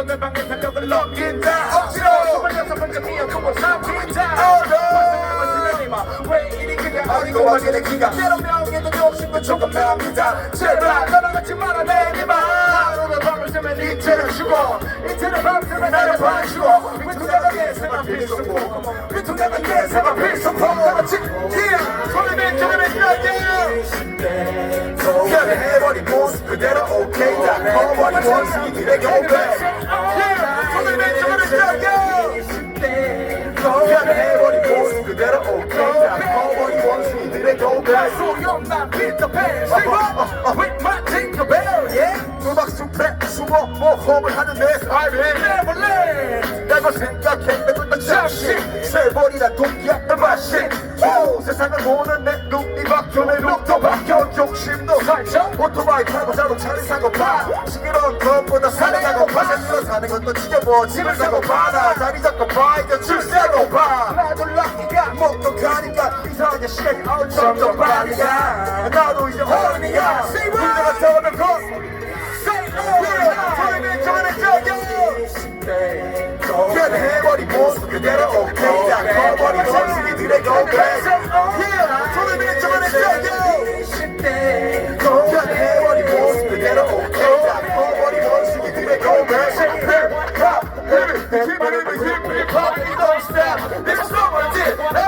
홀로 내 방에 탄력을 넘긴다. 억지로 스물여섯 번째 미역국을 삼킨다. 왜 이리 그냥 어리고 어리는 기가. 때로 명예도 욕심도 조금 납니다. 제발 같이 말아 내리마 하루를 밤을 새면 이틀을 쉬고 이틀을 밤 새면 나를 봐주고. 위통나가게 새만 필수고 위통나가게 새만 필수 그냥 해버린 모습 그대로 오케이 다 커버린 고백 yeah 손을 맨 손을 맨 그냥 해버린 모습 그대로 오케이 다 커버린 원숭이들의 고백 소용난 피터팬 시고 with my jingle bell yeah 음악 숲에 숨어 모험을 하는 내 삶이 Neverland 라고 생각해 내눈 잠시 세월이란 마신 오, 세상을 보는 내 눈이 내 룩도 바뀌어 욕심도 살짝 오토바이 타고 자동차를 사고 파 시끄러운 것보다 사랑하고 파 살면서 사는 것도 지겨워 집을 사고 파나 자리 잡고 파 이제 줄 세고 파 나도 락기가 목도 가니까 이상하게 시간이 빨리 가 나도 이제 어른이야 문제가 더는 것 그냥 해버린 모습 그대로 오케이 다 커버린 원숭이들의 고백 Keep it hip, hip, hop, and he don't stop. This is what I did.